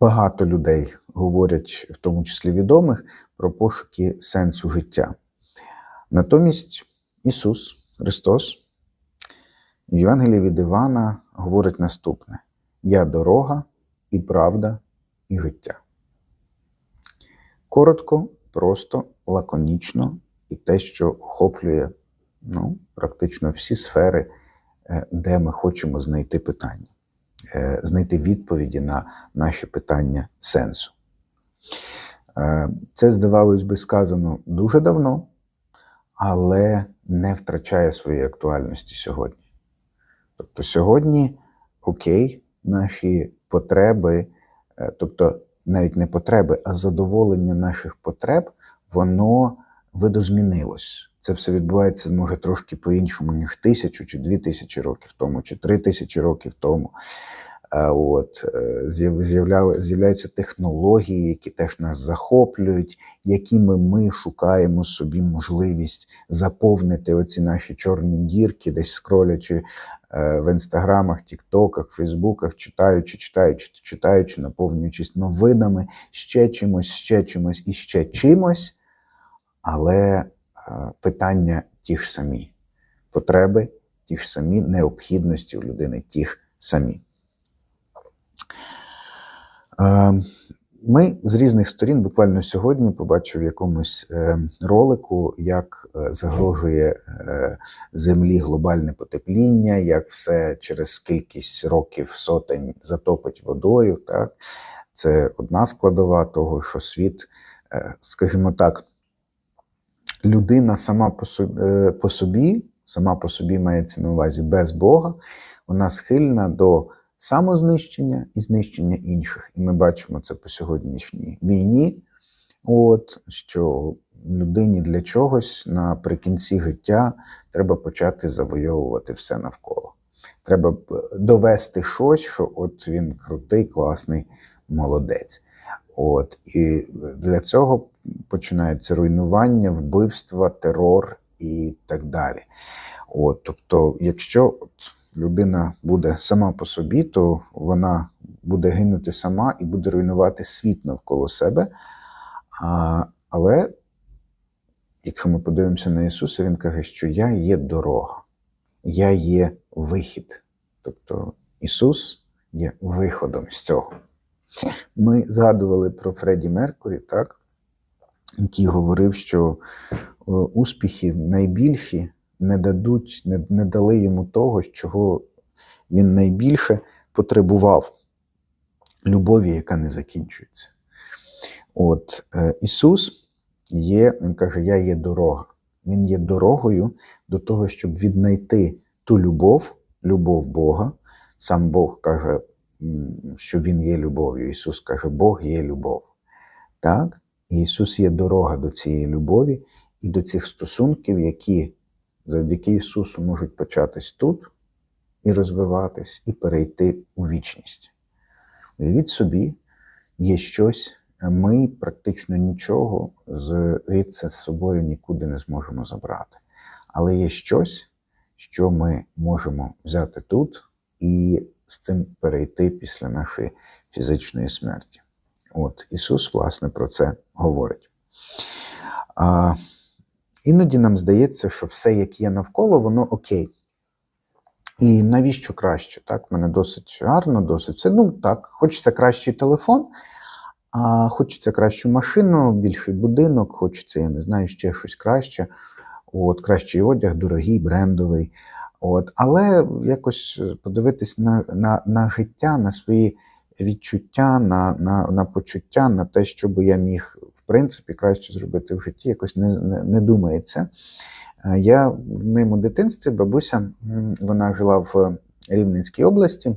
багато людей говорять, в тому числі відомих, про пошуки сенсу життя. Натомість Ісус Христос в Євангелії від Івана говорить наступне: Я дорога і правда, і життя. Коротко, просто, лаконічно і те, що охоплює ну, практично всі сфери, е, де ми хочемо знайти питання, знайти відповіді на наші питання сенсу. Е, Це, здавалось би, сказано дуже давно, але не втрачає своєї актуальності сьогодні. Тобто сьогодні окей, наші потреби, е, тобто навіть не потреби, а задоволення наших потреб, воно видозмінилось. Це все відбувається може трошки по-іншому, ніж тисячу чи дві тисячі років тому, чи три тисячі років тому. От, е, з'являються технології, які теж нас захоплюють, якими ми шукаємо собі можливість заповнити оці наші чорні дірки, десь скролячи е, в інстаграмах, тіктоках, фейсбуках, читаючи, читаючи, читаючи, наповнюючись новинами, ще чимось, ще чимось і ще чимось. Але питання ті ж самі. Потреби ті ж самі, необхідності у людини ті ж самі. Е, Ми з різних сторін, буквально сьогодні, побачив в якомусь е, ролику, як е, загрожує е, землі глобальне потепління, як все через кількість років сотень затопить водою. Так? Це одна складова того, що світ, е, скажімо так, людина сама по собі, е, по собі, сама по собі мається на увазі без Бога, вона схильна до самознищення і знищення інших. І ми бачимо це по сьогоднішній війні. От що людині для чогось наприкінці життя треба почати завойовувати все навколо. Треба довести щось, що от він крутий, класний молодець. От і для цього починається руйнування, вбивства, терор і так далі. От, тобто, якщо от людина буде сама по собі, то вона буде гинути сама і буде руйнувати світ навколо себе. А, але якщо ми подивимося на Ісуса, Він каже, що я є дорога, я є вихід. Тобто Ісус є виходом з цього. Ми згадували про Фредді Меркурі, так? Який говорив, що е, успіхи найбільші не дадуть, не, не дали йому того, чого він найбільше потребував любові, яка не закінчується. От е, Ісус є, Він каже, я є дорога. Він є дорогою до того, щоб віднайти ту любов, любов Бога. Сам Бог каже, що Він є любов'ю. Ісус каже, Бог є любов. Так? Ісус є дорога до цієї любові і до цих стосунків, які завдяки Ісусу можуть початись тут і розвиватись, і перейти у вічність. Уявіть собі, є щось, ми практично нічого звідси з собою нікуди не зможемо забрати. Але є щось, що ми можемо взяти тут і з цим перейти після нашої фізичної смерті. От Ісус, власне, про це говорить. А, іноді нам здається, що все, як є навколо, воно окей. І навіщо краще? Так, мене досить гарно, досить це. Ну так, хочеться кращий телефон, а хочеться кращу машину, більший будинок, хочеться, я не знаю, ще щось краще. От, кращий одяг, дорогий, брендовий. От, але якось подивитись на, на, на життя, на свої відчуття, на, на, на почуття, на те, що би я міг в принципі краще зробити в житті, якось не, не, не думається. Е, Я в моєму дитинстві бабуся вона жила в Рівненській області,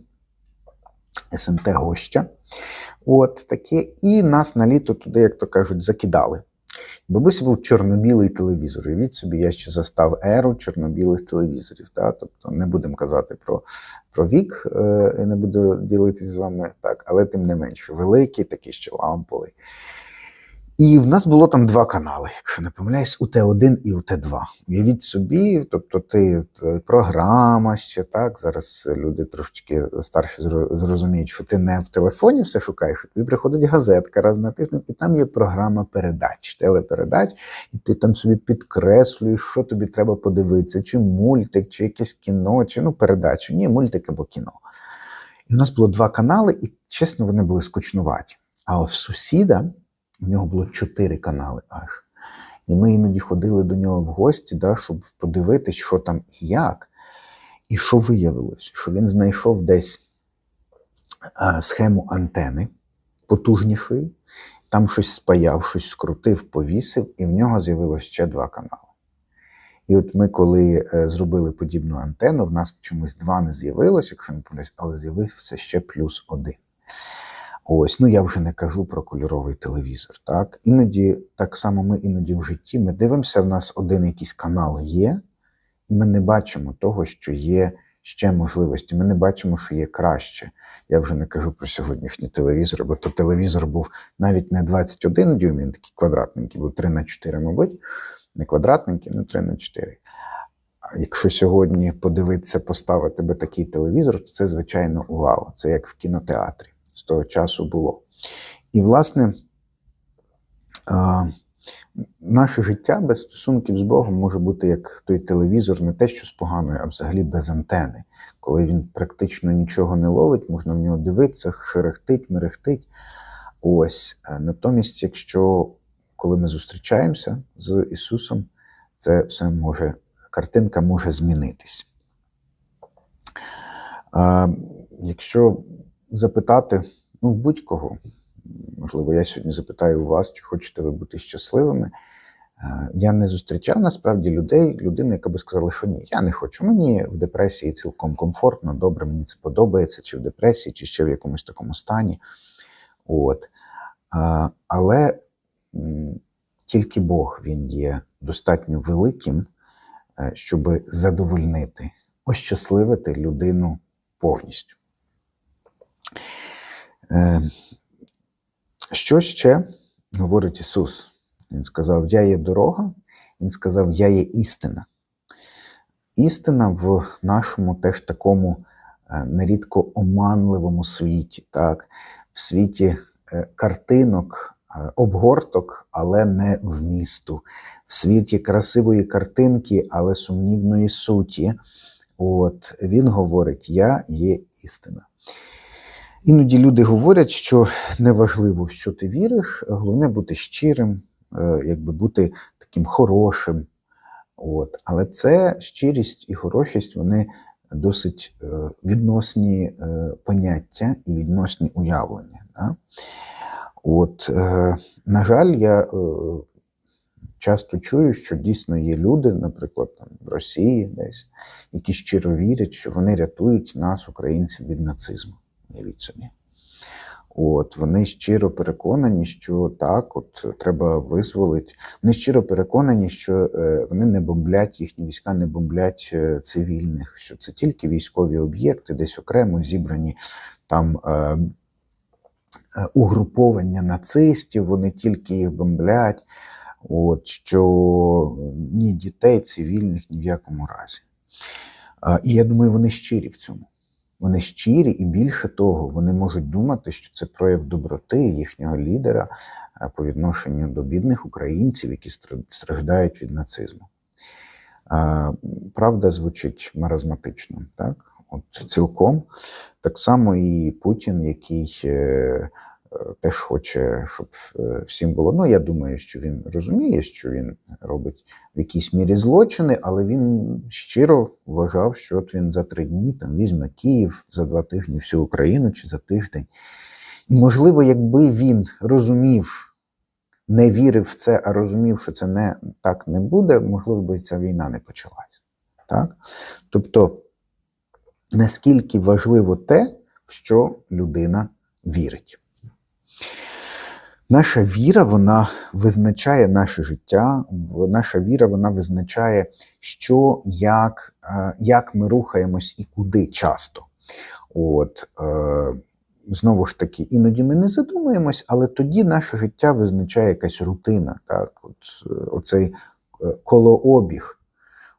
СМТ Гоща. От таке, і нас на літо туди, як то кажуть, закидали. Бабусі був чорно-білий телевізор. Уявіть собі, я ще застав еру чорно-білих телевізорів. Та? Тобто не будемо казати про, про вік, е, не буду ділитись з вами так, але тим не менше, великий, такий ще ламповий. І в нас було там два канали, якщо не помиляюсь, УТ1 і УТ2. Уявіть собі, тобто ти програма ще так. Зараз люди трошечки старші зрозуміють, що ти не в телефоні все шукаєш. Тобі приходить газетка раз на тиждень, і там є програма передач, телепередач, і ти там собі підкреслюєш, що тобі треба подивитися, чи мультик, чи якесь кіно, чи ну передачу. Ні, мультик або кіно. І в нас було два канали, і чесно, вони були скучнуваті. А в сусіда у нього було чотири канали аж. І ми іноді ходили до нього в гості, да, щоб подивитись, що там і як. І що виявилось? Що він знайшов десь а, схему антени потужнішої, там щось спаяв, щось скрутив, повісив, і в нього з'явилось ще два канали. І от ми, коли е, зробили подібну антенну, в нас чомусь два не з'явилось, якщо не помиляюсь, але з'явився ще плюс один. Ось, ну я вже не кажу про кольоровий телевізор. Так, іноді так само ми іноді в житті. Ми дивимося, в нас один якийсь канал є, і ми не бачимо того, що є ще можливості. Ми не бачимо, що є краще. Я вже не кажу про сьогоднішні телевізори, бо то телевізор був навіть не 21 дюйм, він такий квадратненький, був 3 на 4, мабуть. Не квадратненький, ну 3 на 4. А якщо сьогодні подивитися, поставити би такий телевізор, то це, звичайно, вау. Це як в кінотеатрі того часу було. І, власне, наше життя без стосунків з Богом може бути як той телевізор, не те, що з поганою, а взагалі без антени. Коли він практично нічого не ловить, можна в нього дивитися, шерехтить, мерехтить. Ось. Е, Натомість, якщо коли ми зустрічаємося з Ісусом, це все може, картинка може змінитись. А, якщо запитати ну, будь-кого, можливо, я сьогодні запитаю у вас, чи хочете ви бути щасливими. Е, Я не зустрічав насправді людей, людини, яка би сказала, що ні, я не хочу. Мені в депресії цілком комфортно, добре, мені це подобається, чи в депресії, чи ще в якомусь такому стані. От. Але тільки Бог він є достатньо великим, е, щоб задовольнити, ощасливити людину повністю. Е, Що ще говорить Ісус? Він сказав: Я є дорога, Він сказав, Я є істина. Істина в нашому теж такому е, нерідко оманливому світі, так? в світі е, картинок, обгорток, але не вмісту, в світі красивої картинки, але сумнівної суті. От він говорить: Я є істина. Іноді люди говорять, що неважливо, в що ти віриш, головне бути щирим, е, якби бути таким хорошим. От. Але це щирість і хорошість, вони досить е, відносні е, поняття і відносні уявлення. Да? От, на жаль, я часто чую, що дійсно є люди, наприклад, там, в Росії десь, які щиро вірять, що вони рятують нас, українців, від нацизму. Уявіть. От, вони щиро переконані, що так, от треба визволити. Вони щиро переконані, що е, вони не бомблять, їхні війська не бомблять е, цивільних, що це тільки військові об'єкти, десь окремо зібрані там е, е, угруповання нацистів, вони тільки їх бомблять. От, що ні дітей цивільних ні в якому разі. І я думаю, вони щирі в цьому. Вони щирі, і більше того, вони можуть думати, що це прояв доброти їхнього лідера е, по відношенню до бідних українців, які стра- страждають від нацизму. Правда звучить маразматично, так? От цілком. Так само і Путін, який е, е, теж хоче, щоб е, всім було. Ну, я думаю, що він розуміє, що він робить в якійсь мірі злочини, але він щиро вважав, що от він за три дні там візьме Київ, за два тижні всю Україну чи за тиждень. І, можливо, якби він розумів, не вірив в це, а розумів, що це не так не буде, можливо, би ця війна не почалась. Так? Тобто, наскільки важливо те, в що людина вірить. Наша віра, вона визначає наше життя, наша віра вона визначає, що, як, е, як ми рухаємось і куди часто. От, е, знову ж таки, іноді ми не задумуємось, але тоді наше життя визначає якась рутина, так? От, е, оцей колообіг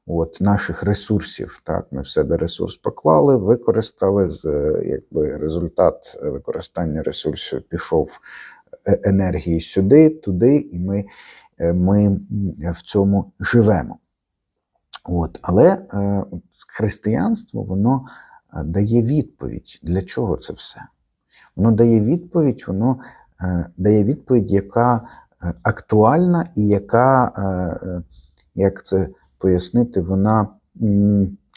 от, наших ресурсів. Так? Ми в себе ресурс поклали, використали, з, якби результат використання ресурсів пішов енергії сюди, туди, і ми, е, ми в цьому живемо. От. Але е, християнство воно е, дає відповідь, для чого це все. Воно дає відповідь, воно е, дає відповідь, яка е, актуальна і яка, е, е, як це пояснити, вона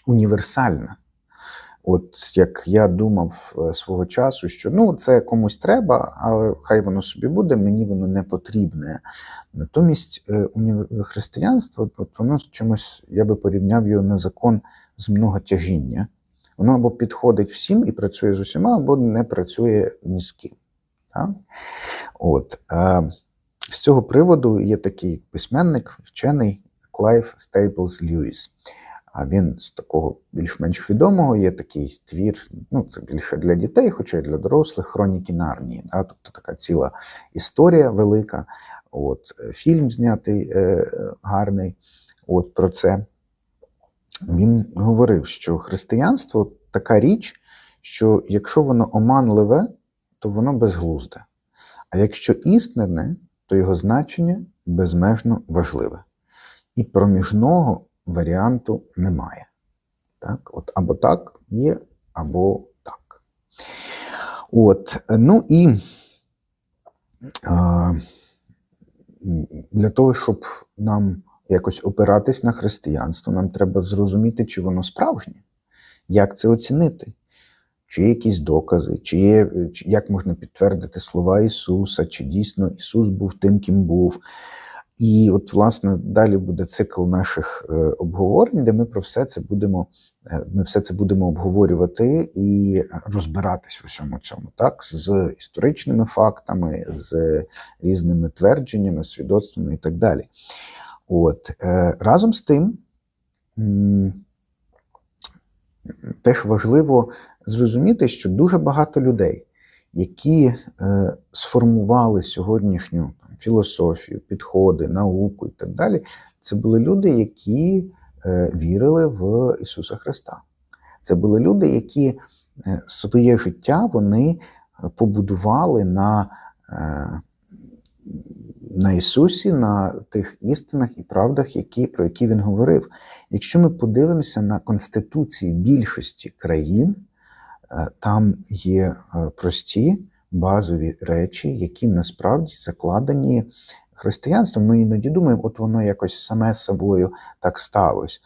універсальна. От як я думав е, свого часу, що ну це комусь треба, але хай воно собі буде, мені воно не потрібне. Натомість е, християнство, от воно з чимось, я би порівняв його на закон з многотяжіння. Воно або підходить всім і працює з усіма, або не працює ні з ким. Так? От, з цього приводу є такий письменник, вчений Клайв Стейплз Льюіс. А він з такого більш-менш відомого є такий твір, ну це більше для дітей, хоча й для дорослих, хроніки Нарнії. Да? Тобто така ціла історія велика. От, е, фільм знятий е, гарний от, про це. Він говорив, що християнство така річ, що якщо воно оманливе, то воно безглузде. А якщо істинне, то його значення безмежно важливе. І проміжного варіанту немає. Так? От, або так є, або так. От, ну і а, для того, щоб нам якось опиратись на християнство, нам треба зрозуміти, чи воно справжнє, як це оцінити. Чи є якісь докази, чи є, як можна підтвердити слова Ісуса, чи дійсно Ісус був тим, ким був. І от, власне, далі буде цикл наших е, обговорень, де ми про все це будемо, е, ми все це будемо обговорювати і розбиратись в усьому цьому, так, з історичними фактами, з різними твердженнями, свідоцтвами і так далі. От, е, разом з тим, теж важливо зрозуміти, що дуже багато людей, які сформували сьогоднішню філософію, підходи, науку і так далі, це були люди, які е, вірили в Ісуса Христа. Це були люди, які е, своє життя вони е, побудували на, на Ісусі, на тих істинах і правдах, які, про які Він говорив. Якщо ми подивимося на конституції більшості країн, там є прості базові речі, які насправді закладені християнством. Ми іноді думаємо, от воно якось саме собою так сталося.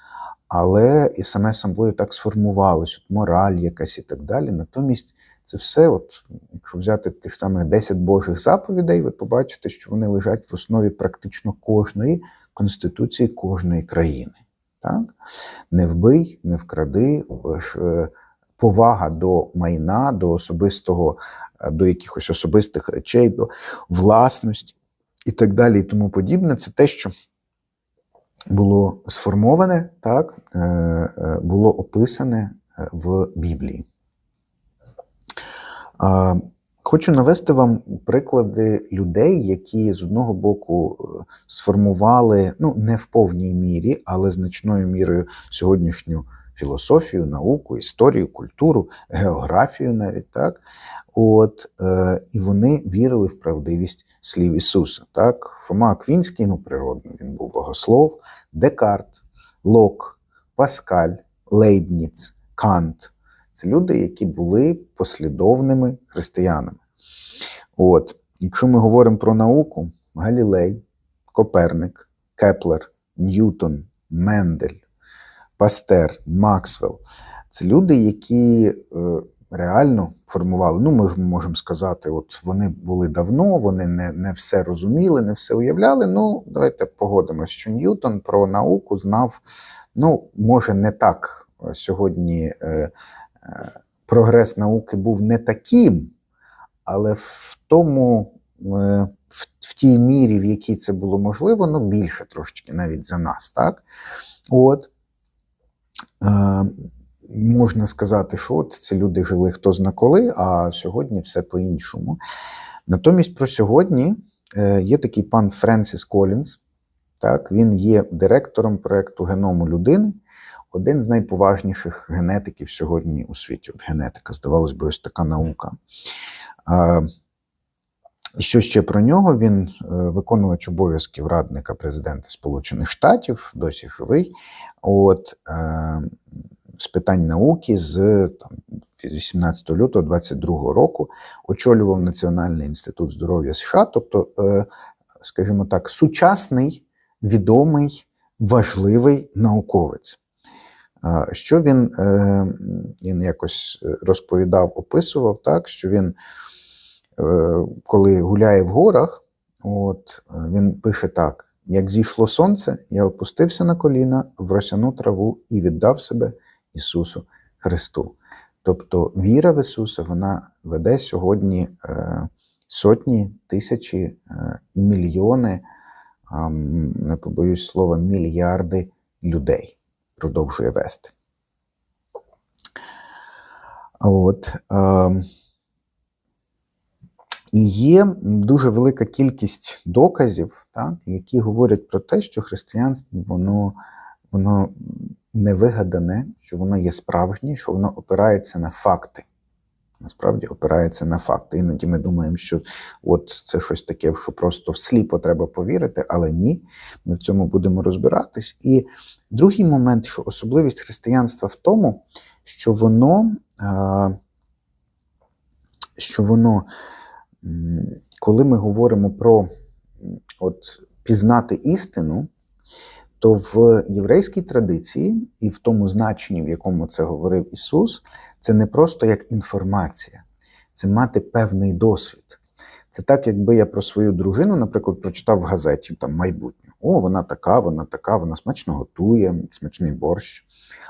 Але і саме собою так сформувалось, от мораль якась і так далі. Натомість це все, от, якщо взяти тих самих 10 Божих заповідей, ви побачите, що вони лежать в основі практично кожної конституції кожної країни. Так? Не вбий, не вкради, е, повага до майна, до особистого, е, до якихось особистих речей, до власності і так далі, і тому подібне. Це те, що було сформоване, так, е, е, було описане в Біблії. Хочу навести вам приклади людей, які з одного боку сформували, ну не в повній мірі, але значною мірою сьогоднішню філософію, науку, історію, культуру, географію навіть так. От, е, і вони вірили в правдивість слів Ісуса. Так? Фома Аквінський, ну природно, він був богослов, Декарт, Лок, Паскаль, Лейбніц, Кант. Це люди, які були послідовними християнами. От, якщо ми говоримо про науку, Галілей, Коперник, Кеплер, Ньютон, Мендель, Пастер, Максвелл це люди, які е, реально формували. Ну, ми можемо сказати, от вони були давно, вони не, не все розуміли, не все уявляли. Ну, давайте погодимося, що Ньютон про науку знав, ну, може, не так сьогодні. Е, прогрес науки був не таким, але в тому, в, в тій мірі, в якій це було можливо, ну більше трошечки навіть за нас, так? От. Можна сказати, що от ці люди жили хто зна коли, а сьогодні все по-іншому. Натомість про сьогодні е, є такий пан Френсіс Колінс. Так, він є директором проекту геному людини, один з найповажніших генетиків сьогодні у світі. От генетика, здавалось би, ось така наука. А, що ще про нього? Він е, виконувач обов'язків радника президента Сполучених Штатів, досі живий. От, е, з питань науки з там, 18 лютого 22 року очолював Національний інститут здоров'я США, тобто, е, скажімо так, сучасний, відомий, важливий науковець. Е, Що він, е, він якось розповідав, описував, так, що він, е, коли гуляє в горах, от, е, він пише так: як зійшло сонце, я опустився на коліна в росяну траву і віддав себе Ісусу Христу. Тобто віра в Ісуса вона веде сьогодні е, сотні, тисячі, е, мільйони, не побоюсь слова, мільярди людей продовжує вести. От, е, і є дуже велика кількість доказів, так, які говорять про те, що християнство воно, воно не вигадане, що воно є справжнє, що воно опирається на факти. Насправді опирається на факти. Іноді ми думаємо, що от це щось таке, що просто всліпо треба повірити, але ні, ми в цьому будемо розбиратись. І другий момент, що особливість християнства в тому, що воно, що воно, коли ми говоримо про от, пізнати істину, то в єврейській традиції і в тому значенні, в якому це говорив Ісус, це не просто як інформація, це мати певний досвід. Це так, якби я про свою дружину, наприклад, прочитав в газеті там майбутнє. О, вона така, вона така, вона смачно готує, смачний борщ.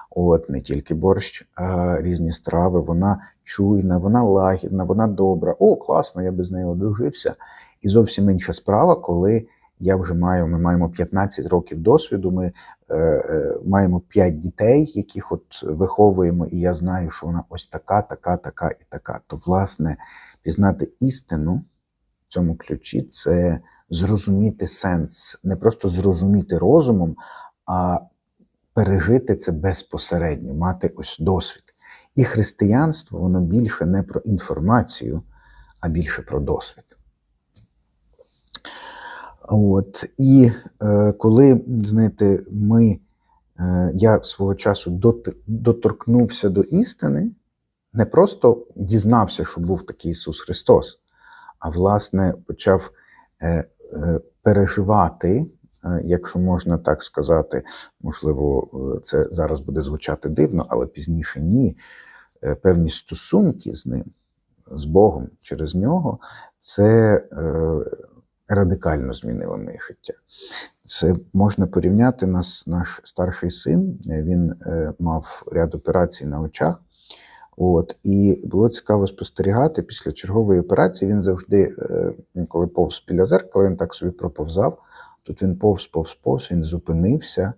От не тільки борщ, а різні страви. Вона чуйна, вона лагідна, вона добра. О, класно, я би з нею одружився. І зовсім інша справа, коли я вже маю, ми маємо 15 років досвіду. Ми е, е, маємо 5 дітей, яких от виховуємо, і я знаю, що вона ось така, така, така і така. То, власне, пізнати істину цьому ключі це зрозуміти сенс, не просто зрозуміти розумом, а пережити це безпосередньо, мати ось досвід. І християнство воно більше не про інформацію, а більше про досвід. От і е, коли знаєте, ми, е, я свого часу доторкнувся до істини, не просто дізнався, що був такий Ісус Христос, а власне почав е, е, переживати, е, якщо можна так сказати, можливо, це зараз буде звучати дивно, але пізніше ні. Певні стосунки з ним, з Богом через нього, це. Радикально змінило моє життя. Це можна порівняти нас, наш старший син. Він мав ряд операцій на очах. От, і було цікаво спостерігати після чергової операції. Він завжди, е, коли повз біля зеркала, він так собі проповзав. Тут він повз, повз, повз, він зупинився,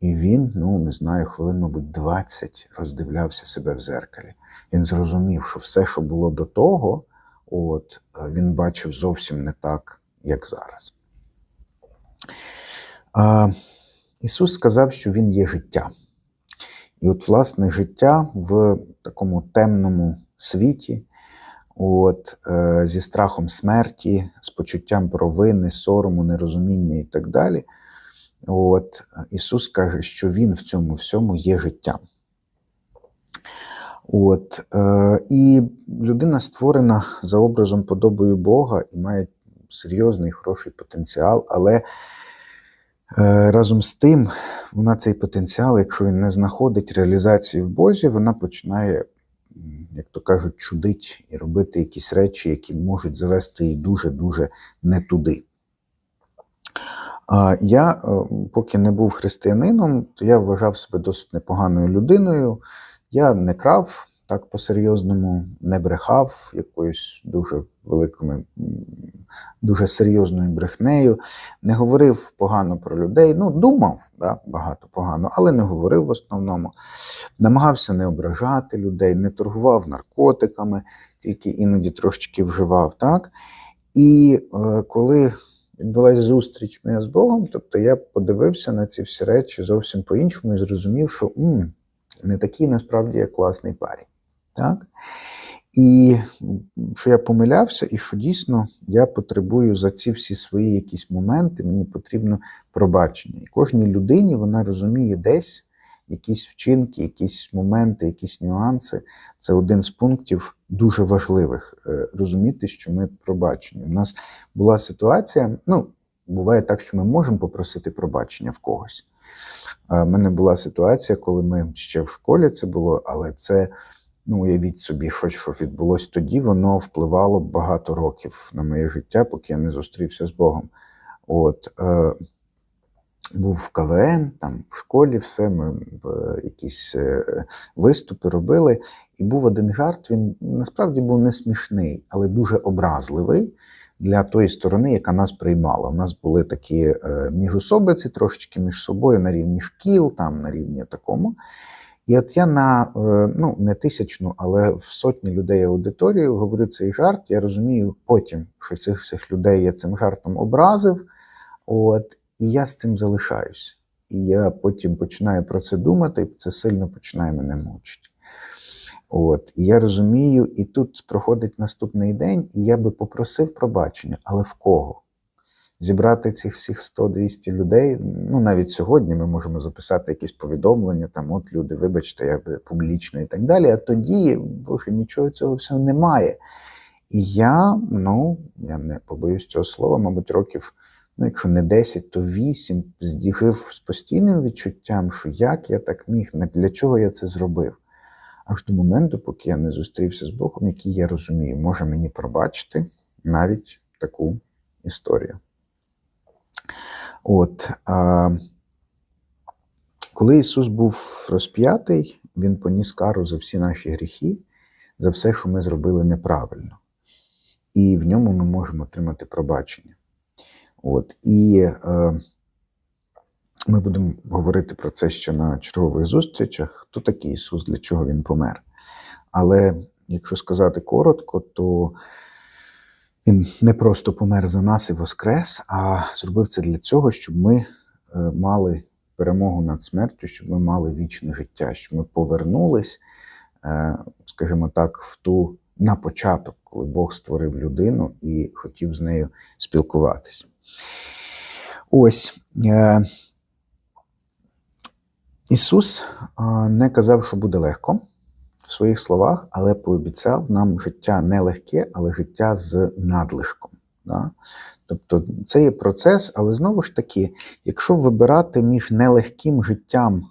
і він, ну не знаю, хвилин, мабуть, 20 роздивлявся себе в зеркалі. Він зрозумів, що все, що було до того, от, е, він бачив зовсім не так, як зараз. А, Ісус сказав, що Він є життя. І от, власне, життя в такому темному світі, от, е, зі страхом смерті, з почуттям провини, сорому, нерозуміння і так далі. От, Ісус каже, що Він в цьому всьому є життям. От, е, І людина створена за образом подобою Бога і має серйозний хороший потенціал, але разом з тим, вона цей потенціал, якщо він не знаходить реалізації в Бозі, вона починає, як то кажуть, чудить і робити якісь речі, які можуть завести її дуже-дуже не туди. Я, е, поки не був християнином, то я вважав себе досить непоганою людиною. Я не крав так по-серйозному, не брехав якоюсь дуже великими дуже серйозною брехнею, не говорив погано про людей. Ну, думав да, багато погано, але не говорив в основному. Намагався не ображати людей, не торгував наркотиками, тільки іноді трошечки вживав. так. І е, коли відбулася зустріч моя з Богом, тобто я подивився на ці всі речі зовсім по-іншому і зрозумів, що м, не такий насправді я класний парень. Так? І що я помилявся, і що дійсно я потребую за ці всі свої якісь моменти, мені потрібно пробачення. І кожній людині вона розуміє десь якісь вчинки, якісь моменти, якісь нюанси. Це один з пунктів дуже важливих е, розуміти, що ми пробачені. У нас була ситуація, ну, буває так, що ми можемо попросити пробачення в когось. У мене була ситуація, коли ми ще в школі це було, але це, ну, уявіть собі, щось, що відбулось тоді, воно впливало багато років на моє життя, поки я не зустрівся з Богом. От, е, був в КВН, там в школі все, ми е, якісь е, виступи робили. І був один жарт, він насправді був не смішний, але дуже образливий для тої сторони, яка нас приймала. У нас були такі е, міжособиці трошечки між собою на рівні шкіл, там на рівні такому. І от я на е, ну не тисячну, але в сотні людей аудиторію говорю цей жарт. Я розумію потім, що цих всіх людей я цим жартом образив. От, і я з цим залишаюсь. І я потім починаю про це думати, і це сильно починає мене мучити. От, і я розумію, і тут проходить наступний день, і я би попросив пробачення, але в кого? Зібрати цих всіх 100-200 людей. Ну, навіть сьогодні ми можемо записати якісь повідомлення, там, от люди, вибачте, я би публічно і так далі. А тоді, боже, нічого цього всього немає. І я, ну, я не побоюсь цього слова, мабуть, років, ну, якщо не 10, то 8, здіжив з постійним відчуттям, що як я так міг, для чого я це зробив. Аж до моменту, поки я не зустрівся з Богом, який я розумію, може мені пробачити навіть таку історію. От, а, коли Ісус був розп'ятий, Він поніс кару за всі наші гріхи, за все, що ми зробили неправильно. І в ньому ми можемо отримати пробачення. От, І е, ми будемо говорити про це ще на чергових зустрічах. Хто такий Ісус, для чого Він помер? Але якщо сказати коротко, то Він не просто помер за нас і воскрес, а зробив це для цього, щоб ми е, мали перемогу над смертю, щоб ми мали вічне життя, щоб ми повернулись, е, скажімо так, в ту на початок, коли Бог створив людину і хотів з нею спілкуватись. Ось. Е, Ісус не казав, що буде легко в своїх словах, але пообіцяв нам життя не легке, але життя з надлишком. Да? Тобто це є процес, але знову ж таки, якщо вибирати між нелегким життям,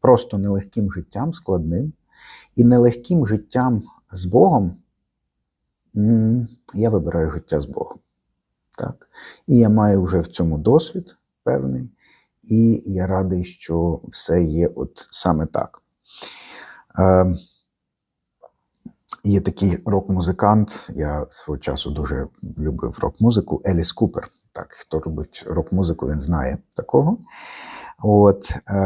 просто нелегким життям складним і нелегким життям з Богом, я вибираю життя з Богом. Так? І я маю вже в цьому досвід певний. І я радий, що все є от саме так. Е, Є такий рок-музикант, я свого часу дуже любив рок-музику, Еліс Купер. Так, Хто робить рок-музику, він знає такого. От, е,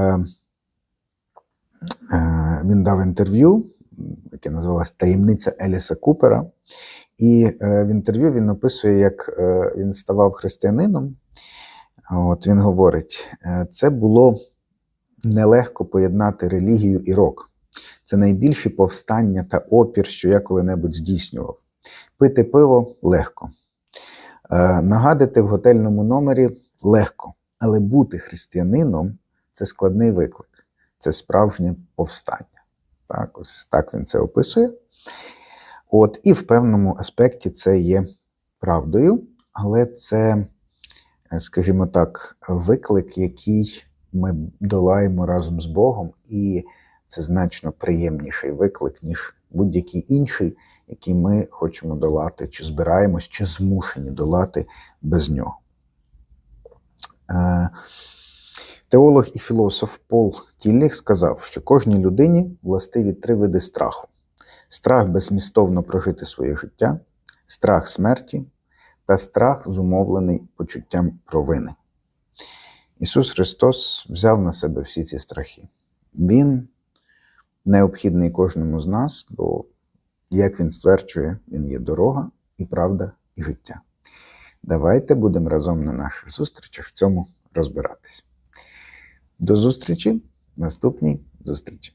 е, Він дав інтерв'ю, яке називалось Таємниця Еліса Купера. І е, в інтерв'ю він описує, як е, він ставав християнином. От Він говорить: «Е, це було нелегко поєднати релігію і рок. Це найбільші повстання та опір, що я коли-небудь здійснював. Пити пиво легко. Е, нагадати в готельному номері легко. Але бути християнином це складний виклик, це справжнє повстання. Так, ось так він це описує. От, І в певному аспекті це є правдою, але це скажімо так, виклик, який ми долаємо разом з Богом, і це значно приємніший виклик, ніж будь-який інший, який ми хочемо долати, чи збираємось, чи змушені долати без нього. Е, теолог і філософ Пол Тілліх сказав, що кожній людині властиві три види страху: страх безмістовно прожити своє життя, страх смерті та страх, зумовлений почуттям провини. Ісус Христос взяв на себе всі ці страхи. Він необхідний кожному з нас, бо, як він стверджує, він є дорога і правда, і життя. Давайте будемо разом на наших зустрічах в цьому розбиратись. До зустрічі наступній зустрічі.